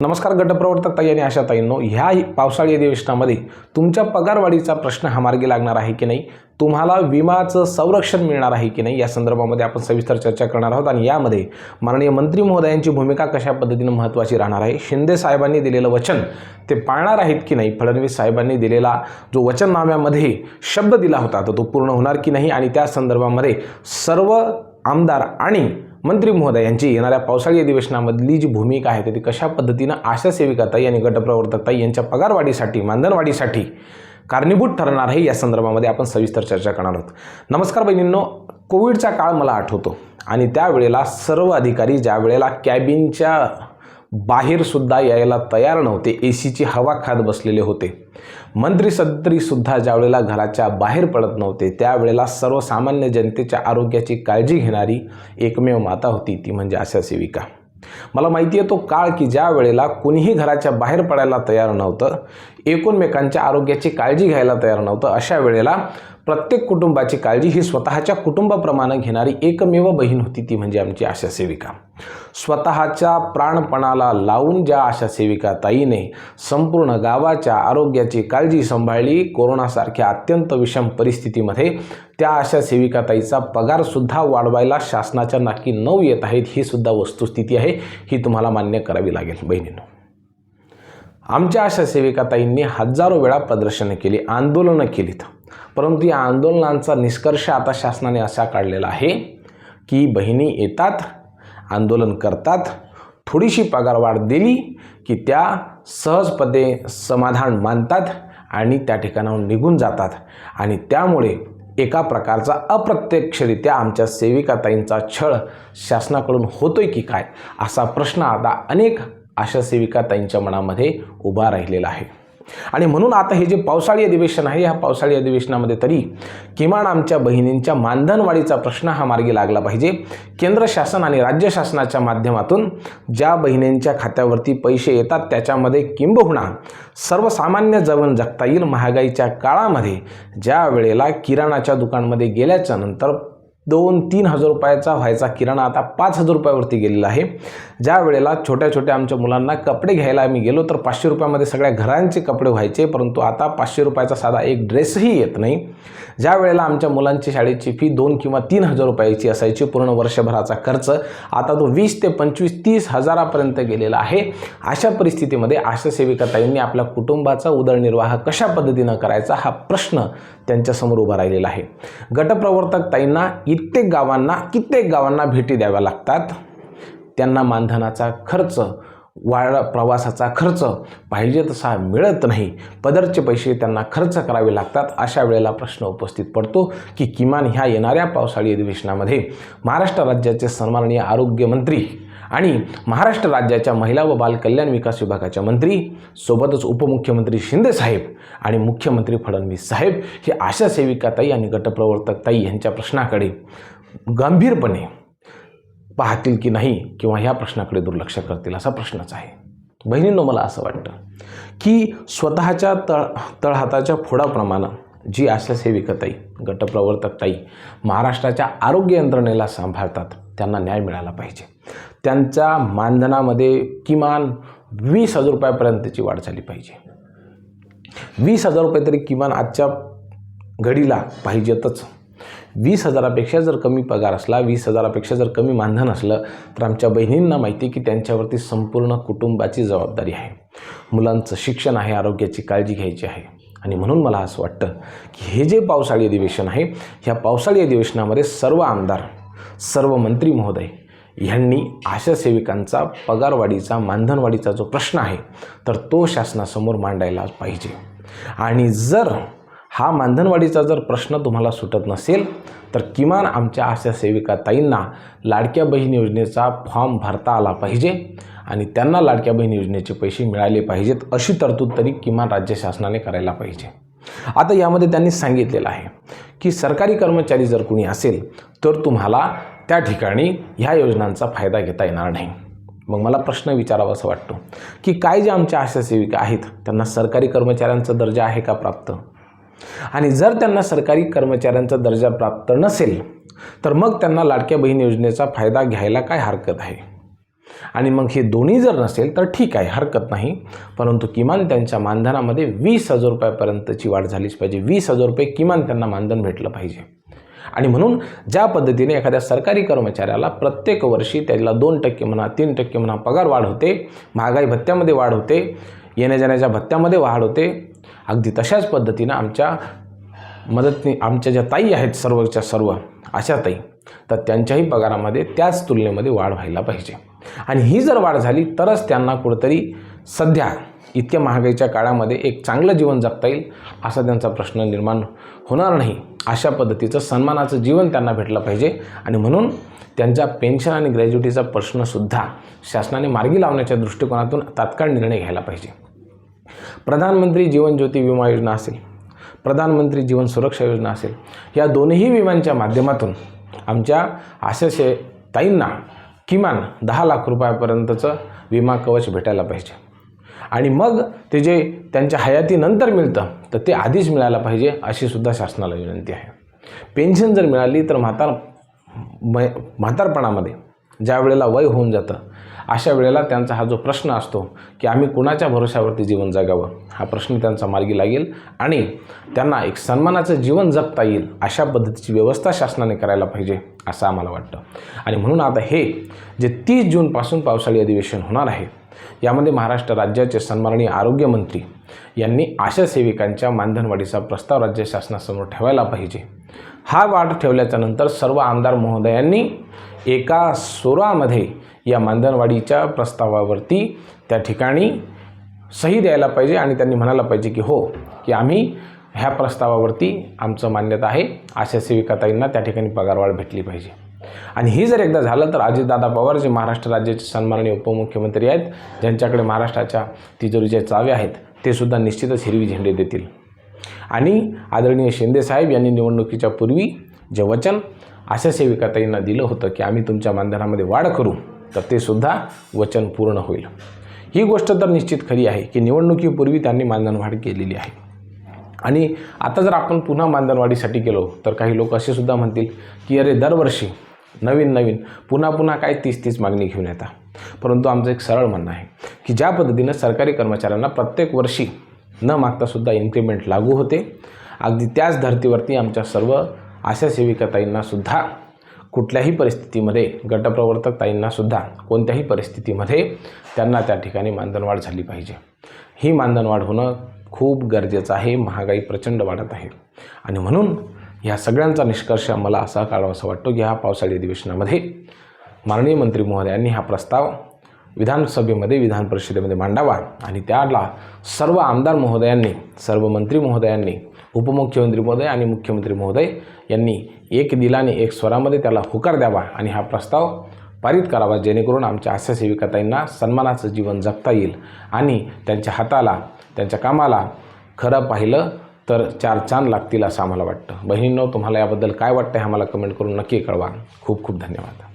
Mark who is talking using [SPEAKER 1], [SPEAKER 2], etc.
[SPEAKER 1] नमस्कार गटप्रवर्तक ताई आणि आशा ताईंनो ह्या पावसाळी अधिवेशनामध्ये तुमच्या पगारवाढीचा प्रश्न हा मार्गी लागणार आहे की नाही? तुम्हाला विमाचं संरक्षण मिळणार आहे की नाही? या संदर्भामध्ये आपण सविस्तर चर्चा करणार आहोत आणि यामध्ये माननीय मंत्री महोदयांची भूमिका कशा पद्धतीनं महत्त्वाची राहणार आहे शिंदे साहेबांनी दिलेलं वचन ते पाळणार आहेत की नाही? फडणवीस साहेबांनी दिलेला जो वचननाम्यामध्ये शब्द दिला होता तर तो पूर्ण होणार की नाही? आणि त्या संदर्भामध्ये सर्व आमदार आणि मंत्री महोदय यांची येणाऱ्या पावसाळी अधिवेशनामधली जी भूमिका आहे तर ती कशा पद्धतीनं आशा सेविकाताई आणि गटप्रवर्तकताई यांच्या पगारवाढीसाठी मानधनवाढीसाठी कारणीभूत ठरणार आहे या संदर्भामध्ये आपण सविस्तर चर्चा करणार आहोत. नमस्कार बहिणींनो कोविडचा काळ मला आठवतो आणि त्यावेळेला सर्व अधिकारी ज्या वेळेला कॅबिनच्या बाहेरसुद्धा यायला तयार नव्हते. ए सीची हवा खात बसलेले होते. मंत्री संत्रीसुद्धा ज्यावेळेला घराच्या बाहेर पडत नव्हते त्यावेळेला सर्वसामान्य जनतेच्या आरोग्याची काळजी घेणारी एकमेव माता होती ती म्हणजे आशा सेविका. मला माहिती आहे तो काळ की ज्या वेळेला कुणीही घराच्या बाहेर पडायला तयार नव्हतं एकूणमेकांच्या आरोग्याची काळजी घ्यायला तयार नव्हतं. अशा वेळेला प्रत्येक कुटुंबाची काळजी ही स्वतःच्या कुटुंबाप्रमाणे घेणारी एकमेव बहीण होती ती म्हणजे आमची आशा सेविका. स्वतःच्या प्राणपणाला लावून ज्या आशा सेविका ताईने संपूर्ण गावाच्या आरोग्याची काळजी सांभाळली कोरोनासारख्या अत्यंत विषम परिस्थितीमध्ये त्या आशा सेविका ताईचा पगारसुद्धा वाढवायला शासनाच्या नाकी नऊ येत आहेत ही सुद्धा वस्तुस्थिती आहे ही तुम्हाला मान्य करावी लागेल बहिणींनो. आमच्या अशा सेविकाताईंनी हजारो वेळा प्रदर्शनं केली आंदोलनं केलीत. परंतु या आंदोलनांचा निष्कर्ष आता शासनाने असा काढलेला आहे की बहिणी येतात आंदोलन करतात थोडीशी पगारवाढ दिली की त्या सहजपदे समाधान मानतात आणि त्या ठिकाणाहून निघून जातात. आणि त्यामुळे एका प्रकारचा अप्रत्यक्षरित्या आमच्या सेविकाताईंचा छळ शासनाकडून होतोय की काय असा प्रश्न आता अनेक आशा सेविकाताईंच्या मनामध्ये उभा राहिलेला आहे. आणि म्हणून आता हे जे पावसाळी अधिवेशन आहे ह्या पावसाळी अधिवेशनामध्ये तरी किमान आमच्या बहिणींच्या मानधनवाढीचा प्रश्न हा मार्गी लागला पाहिजे. केंद्र शासन आणि राज्य शासनाच्या माध्यमातून ज्या बहिणींच्या खात्यावरती पैसे येतात त्याच्यामध्ये किंबहुना सर्वसामान्य जवण जगता येईल महागाईच्या काळामध्ये ज्या वेळेला किराणाच्या दुकानमध्ये गेल्याच्यानंतर दोन तीन हजार रुपयाचा व्हायचा किराणा आता पाच हजार रुपयावरती गेलेला आहे. ज्या वेळेला छोट्या छोट्या आमच्या मुलांना कपडे घ्यायला आम्ही गेलो तर पाचशे रुपयामध्ये सगळ्या घरांचे कपडे व्हायचे परंतु आता पाचशे रुपयाचा साधा एक ड्रेसही येत नाही. ज्या वेळेला आमच्या मुलांची शाळेची फी दोन किंवा तीन हजार रुपयाची असायची पूर्ण वर्षभराचा खर्च आता तो वीस ते पंचवीस तीस हजारापर्यंत गेलेला आहे. अशा परिस्थितीमध्ये आशा सेविकाताईंनी आपल्या कुटुंबाचा उदरनिर्वाह कशा पद्धतीनं करायचा हा प्रश्न त्यांच्यासमोर उभा राहिलेला आहे. गटप्रवर्तक ताईंना कित्येक गावांना कित्येक गावांना भेटी द्याव्या लागतात. त्यांना मानधनाचा खर्च वाढ प्रवासाचा खर्च. पाहिजे तसा मिळत नाही. पदरचे पैसे त्यांना खर्च करावे लागतात अशा वेळेला प्रश्न उपस्थित पडतो की किमान ह्या येणाऱ्या पावसाळी अधिवेशनामध्ये महाराष्ट्र राज्याचे सन्माननीय आरोग्यमंत्री आणि महाराष्ट्र राज्याच्या महिला व बालकल्याण विकास विभागाच्या मंत्री सोबतच उपमुख्यमंत्री शिंदे साहेब आणि मुख्यमंत्री फडणवीस साहेब हे आशा सेविकाताई आणि गटप्रवर्तकताई यांच्या प्रश्नाकडे गंभीरपणे पाहतील की नाही किंवा ह्या प्रश्नाकडे दुर्लक्ष करतील असा प्रश्नच आहे. बहिणींनो मला असं वाटतं की स्वतःच्या तळ तळहाताच्या फोडाप्रमाणे जी आशा गटप्रवर्तकताई महाराष्ट्राच्या आरोग्य यंत्रणेला सांभाळतात त्यांना न्याय मिळाला पाहिजे. त्यांच्या मानधनामध्ये किमान वीस हजार रुपयापर्यंतची वाढ झाली पाहिजे. वीस हजार रुपये तरी किमान आजच्या घडीला पाहिजेतच. वीस हजारापेक्षा जर कमी पगार असला वीस हजारापेक्षा जर कमी मानधन असलं तर आमच्या बहिणींना माहिती आहे की त्यांच्यावरती संपूर्ण कुटुंबाची जबाबदारी आहे. मुलांचं शिक्षण आहे आरोग्याची काळजी घ्यायची आहे. आणि म्हणून मला असं वाटतं की हे जे पावसाळी अधिवेशन आहे ह्या पावसाळी अधिवेशनामध्ये सर्व आमदार सर्व मंत्री महोदय ह्यांनी आशा सेविकांचा पगारवाढीचा मानधनवाढीचा जो प्रश्न आहे तर तो शासनासमोर मांडायला पाहिजे. आणि जर हा मानधनवाढीचा जर प्रश्न तुम्हाला सुटत नसेल तर किमान आमच्या आशा सेविका ताईंना लाडक्या बहीण योजनेचा फॉर्म भरता आला पाहिजे आणि त्यांना लाडक्या बहीण योजनेचे पैसे मिळाले पाहिजेत अशी तरतूद तरी किमान राज्य शासनाने करायला पाहिजे. आता यामध्ये त्यांनी सांगितलेलं आहे की सरकारी कर्मचारी जर कुणी असेल तर तुम्हाला त्या ठिकाणी ह्या योजनांचा फायदा घेता येणार नाही. मग मला प्रश्न विचारावा असं वाटतो की काय जे आमच्या आशा सेविका आहेत त्यांना सरकारी कर्मचाऱ्यांचा दर्जा आहे का प्राप्त? आणि जर त्यांना सरकारी कर्मचाऱ्यांचा दर्जा प्राप्त नसेल तर मग त्यांना लाडक्या बहीण योजनेचा फायदा घ्यायला काय हरकत आहे? आणि मग हे दोन्ही जर नसेल तर ठीक आहे हरकत नाही. परंतु किमान त्यांच्या मानधनामध्ये वीस हजार रुपयापर्यंतची वाढ झालीच पाहिजे. वीस हजार रुपये किमान त्यांना मानधन भेटलं पाहिजे. आणि म्हणून ज्या पद्धतीने एखाद्या सरकारी कर्मचाऱ्याला प्रत्येक वर्षी त्याला दोन टक्के म्हणा तीन टक्के म्हणा पगार वाढ होते महागाई भत्त्यामध्ये वाढ होते येण्या जाण्याच्या भत्त्यामध्ये वाढ होते अगदी तशाच पद्धतीनं आमच्या मदतनी आमच्या ज्या ताई आहेत सर्वच्या सर्व अशा ताई तर त्यांच्याही पगारामध्ये त्याच तुलनेमध्ये वाढ व्हायला पाहिजे. आणि ही जर वाढ झाली तरच त्यांना कुठंतरी सध्या इतक्या महागाईच्या काळामध्ये एक चांगलं जीवन जगता येईल असा त्यांचा प्रश्न निर्माण होणार नाही. अशा पद्धतीचं सन्मानाचं जीवन त्यांना भेटलं पाहिजे. आणि म्हणून त्यांच्या पेन्शन आणि ग्रॅज्युटीचा प्रश्नसुद्धा शासनाने मार्गी लावण्याच्या दृष्टिकोनातून तात्काळ निर्णय घ्यायला पाहिजे. प्रधानमंत्री जीवन ज्योती विमा योजना असेल प्रधानमंत्री जीवन सुरक्षा योजना असेल या दोन्ही विम्यांच्या माध्यमातून आमच्या आशाशे ताईंना किमान दहा लाख रुपयापर्यंतचं विमा कवच भेटायला पाहिजे. आणि मग ते जे त्यांच्या हयातीनंतर मिळतं तर ते आधीच मिळायला पाहिजे अशी सुद्धा शासनाला विनंती आहे. पेन्शन जर मिळाली तर म्हातार म्हातारपणामध्ये ज्या वेळेला वय होऊन जातं अशा वेळेला त्यांचा हा जो प्रश्न असतो की आम्ही कुणाच्या भरोश्यावरती जीवन जगावं हा प्रश्न त्यांचा मार्गी लागेल आणि त्यांना एक सन्मानाचं जीवन जगता येईल अशा पद्धतीची व्यवस्था शासनाने करायला पाहिजे असं आम्हाला वाटतं. आणि म्हणून आता हे जे तीस जूनपासून पावसाळी अधिवेशन होणार आहे यामध्ये महाराष्ट्र राज्याचे सन्माननीय आरोग्यमंत्री यांनी आशा सेविकांच्या मानधनवाढीचा प्रस्ताव राज्य शासनासमोर ठेवायला पाहिजे. हा वाढ ठेवल्याच्या नंतर सर्व आमदार महोदयांनी एका सोरामध्ये या मानधनवाढीच्या प्रस्तावावरती त्या ठिकाणी सही द्यायला पाहिजे आणि त्यांनी म्हणायला पाहिजे की हो की आम्ही ह्या प्रस्तावावरती आमचं मान्यता आहे. आशा सेविकाताईंना त्या ठिकाणी पगारवाढ भेटली पाहिजे. आणि ही जर एकदा झालं तर अजितदादा पवार जे महाराष्ट्र राज्याचे सन्माननीय उपमुख्यमंत्री आहेत ज्यांच्याकडे महाराष्ट्राच्या तिजोरीच्या चाव्या आहेत ते सुद्धा निश्चितच हिरवी झेंडे देतील. आणि आदरणीय शिंदेसाहेब यांनी निवडणुकीच्या पूर्वी जे वचन आशा सेविकाताईंना दिलं होतं की आम्ही तुमच्या मानधनामध्ये वाढ करू तर ते सुद्धा वचन पूर्ण होईल. ही गोष्ट तर निश्चित खरी आहे की निवडणुकीपूर्वी त्यांनी मानधन वाढ केलेली आहे. आणि आता जर आपण पुन्हा मानधनवाढीसाठी गेलो तर काही लोक असे सुद्धा म्हणतील की अरे दरवर्षी नवीन नवीन पुन्हा पुन्हा काय तीस तीस मागणी घेऊन येता. परंतु आमचं एक सरळ म्हणणं आहे की ज्या पद्धतीनं सरकारी कर्मचाऱ्यांना प्रत्येक वर्षी न मागतासुद्धा इन्क्रीमेंट लागू होते अगदी त्याच धर्तीवरती आमच्या सर्व आशा सेविकाताईंनासुद्धा कुठल्याही परिस्थितीमध्ये गटप्रवर्तक ताईंनासुद्धा कोणत्याही परिस्थितीमध्ये त्यांना त्या ठिकाणी मानधनवाढ झाली पाहिजे. ही मानधनवाढ होणं खूप गरजेचं आहे महागाई प्रचंड वाढत आहे. आणि म्हणून ह्या सगळ्यांचा निष्कर्ष मला असा काढावासा वाटतो की ह्या पावसाळी अधिवेशनामध्ये माननीय मंत्री महोदयांनी हा प्रस्ताव विधानसभेमध्ये विधान परिषदेमध्ये मांडावा आणि त्याला सर्व आमदार महोदयांनी सर्व मंत्री महोदयांनी उपमुख्यमंत्री महोदय आणि मुख्यमंत्री महोदय यांनी एक दिलाने एक स्वरामध्ये त्याला होकार द्यावा आणि हा प्रस्ताव पारित करावा जेणेकरून आमच्या आशा सेविकाताईंना सन्मानाचं जीवन जगता येईल आणि त्यांच्या हाताला त्यांच्या कामाला खरं पाहिलं तर चार चांद लागतील असं आम्हाला वाटतं. बहिणींनो तुम्हाला याबद्दल काय वाटतं हे आम्हाला कमेंट करून नक्की कळवा. खूप खूप धन्यवाद.